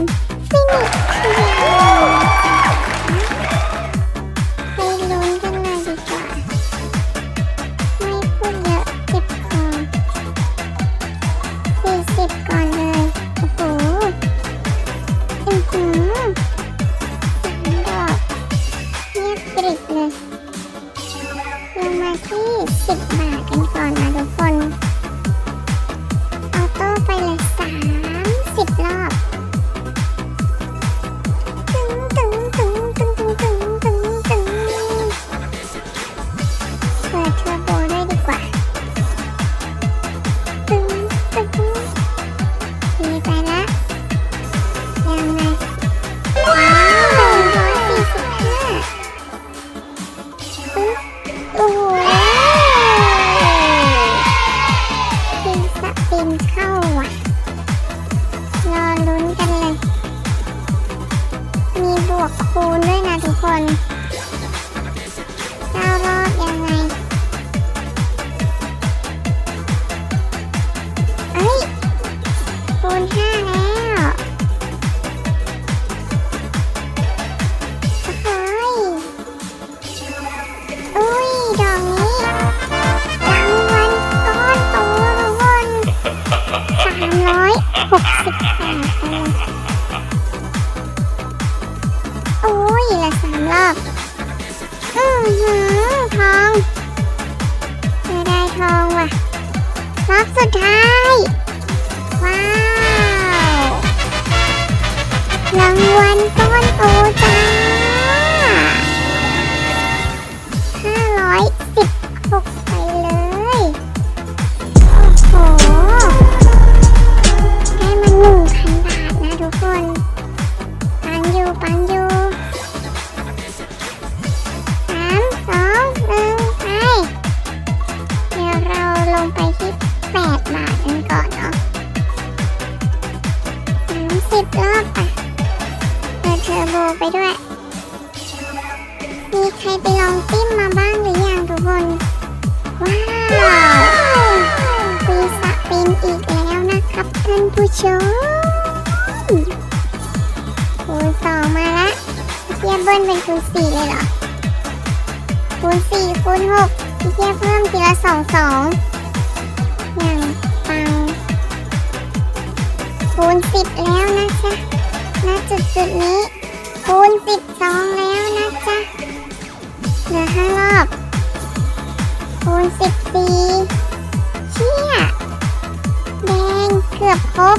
มสนุกไปลุ้นกันเลยดีกว่ไม่พูดเยอะเก็บของสี่สิบก่อนเลย โอ้โหอือหือสามดอกเงียบกริบเลยลงมาที่สิบบาทกันก่อนนะทุกคน ขอบคุณด้วยนะทุกคน คูณสี่เลยเหรอ คูณสี่คูณหกเทียเพิ่มทีละสองสองอย่างปัง คูณสิบแล้วนะจ๊ะณจุดจุดนี้ คูณสิบสองแล้วนะจ๊ะ เหลือห้ารอบ คูณสิบสี่เชี่ยแดงเกือบครบ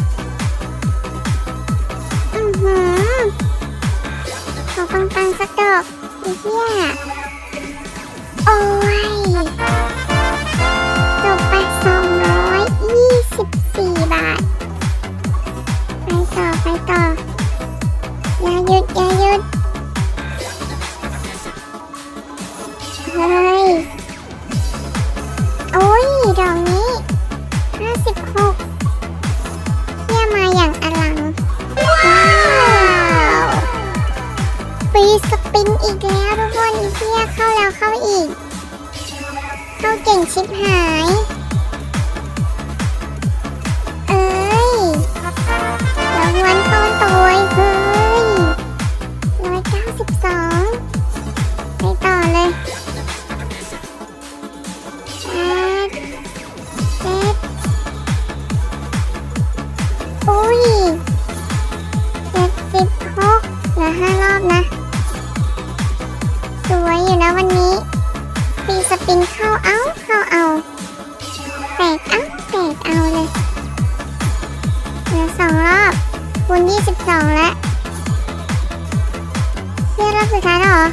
อือหือ ปังๆสักดอกไอ้เหี้ยโอ้ย เก่งชิบหาย กเอ้าเบรเอาเลยเหลือสองรอบคูณยี่สิบสองแล้วเรียกรอบสุดท้ายแล้วเหรอ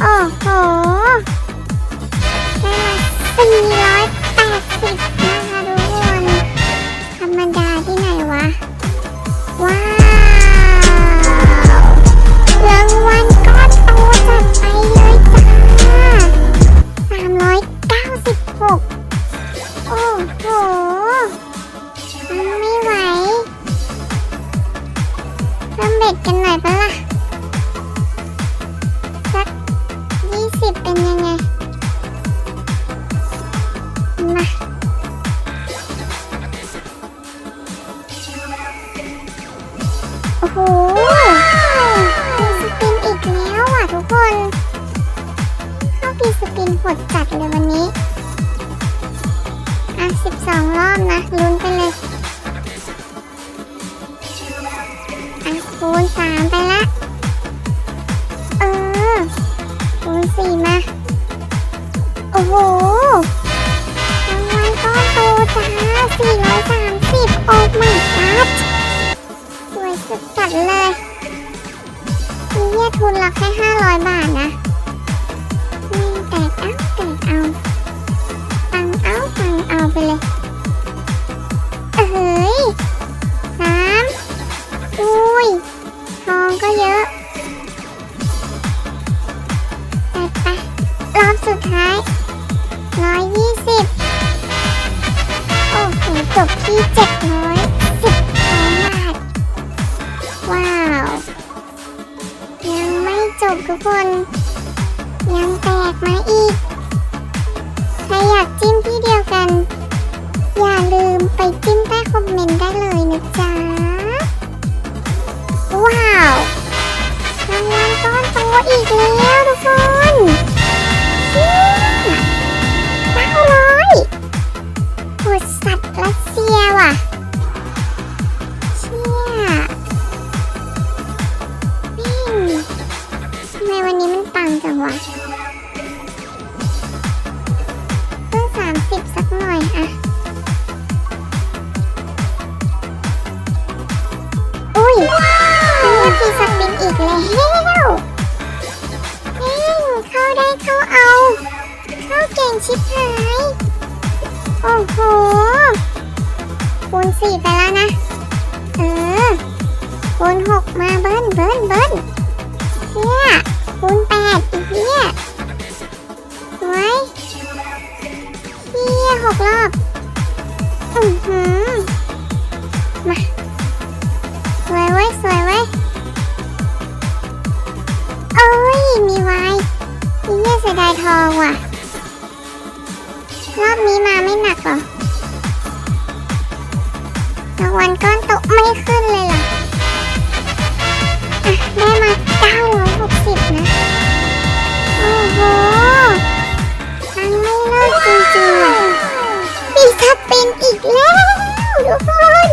โอ้โหได้มาสี่ร้อยแปดสิบนะคะทุกคน ธรรมดาที่ไหนวะ ว้า คูณสามไปละ เออ คูณสี่มา โอ้โหรางวัลก็โตจ้าสี่ร้อยสามสิบโอ้ไม่ครับสวยสุดจัดเลย มีเยียทุนหละแค่ห้าร้อยบาท จบที่เจ็ดร้อยสิบสองบาท ว้าว ยังไม่จบทุกคน ยังแตกมาอีก ใครอยากจิ้มที่เดียวกัน อย่าลืมไปจิ้มใต้คอมเมนต์ได้เลยนะจ๊ะ ว้าวรางวัลก้อนโตอีกแล้วทุกคน รัสเซียว่ะ เชี่ยแม่งทำไมวันนี้มันตังจังวะ ออคูณหกมาเบิ้ลเบิ้ลเบิ้ลเชี่ยคูณแปดอีกเชี่ยสวยเชี่ยหกรอบอือหือมาสวยเว้ยสวยเว้ยโอ้ยมีไว้นี่เนี่ยเสียดายทองว่ะ รอบนี้มาไม่หนักหรอ รางวัลก้อนโตไม่ขึ้นเลยเหรออะได้มา 960 นะ โอ้โหทังไม่เลิกจริงๆอะปีสปินอีกแล้วทุกคน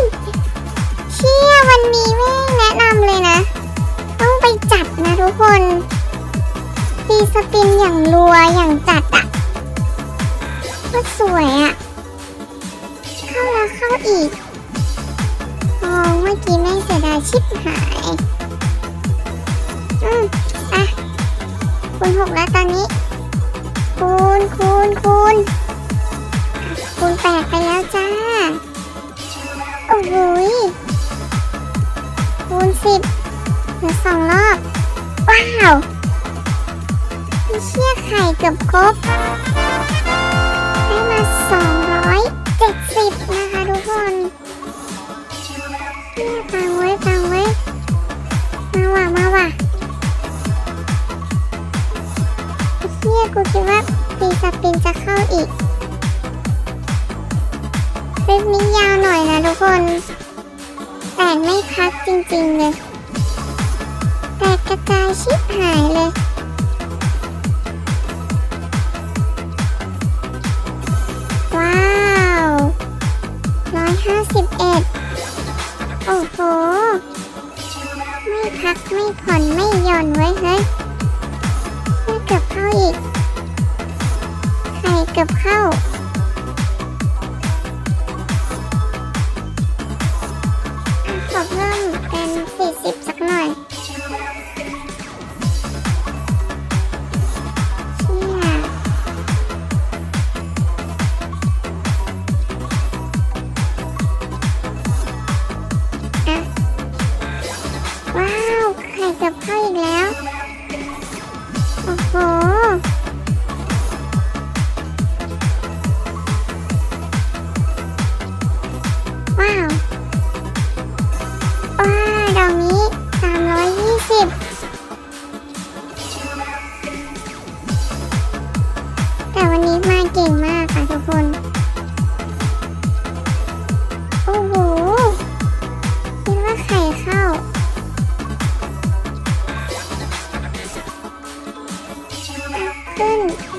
เชี่ยวันนี้แม่แนะนำเลยนะ ต้องไปจัดนะทุกคนตีสปินอย่างรัวอย่างจัดอะก็สวยอะเข้าแล้วเข้าอีก เมื่อกี้แม่เสียดายชิบหาย อืมอะคูณหกแล้วตอนนี้ คูณคูณคูณคูณแปดไปแล้วจ้า โอ้โหยคูณสิบเหลือสองรอบ ว้าวมีเชี่ยไข่เกือบครบ ได้มาสองร้อยเจ็ดสิบนะ กูคิดว่าปีสปินจะเข้าอีกคลิปนี้ยาวหน่อยนะทุกคน แต่ไม่พักจริงๆเลยแตกกระจายชิบหายเลยว้าวร้อยห้าสิบเอ็ดโอ้โห ไม่พักไม่ผ่อนไม่หย่อนไว้เฮ้ย ไข่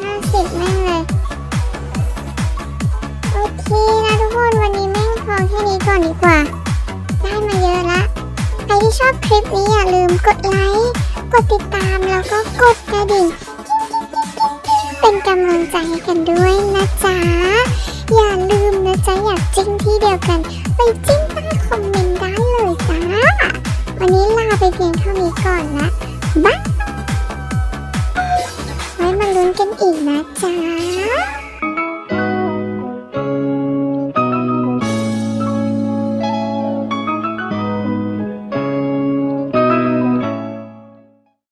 ห้าสิบแม่งเลย โอเคนะทุกคน วันนี้แม่งพอแค่นี้ก่อนดีกว่า ได้มาเยอะละ ใครที่ชอบคลิปนี้อย่าลืมกดไลค์ กดติดตามแล้วก็กดกระดิ่ง เป็นกำลังใจให้กันด้วยนะจ๊ะ อย่าลืมนะจ๊ะ อยากที่เดียวกัน ไปจิ้ม cùng mà.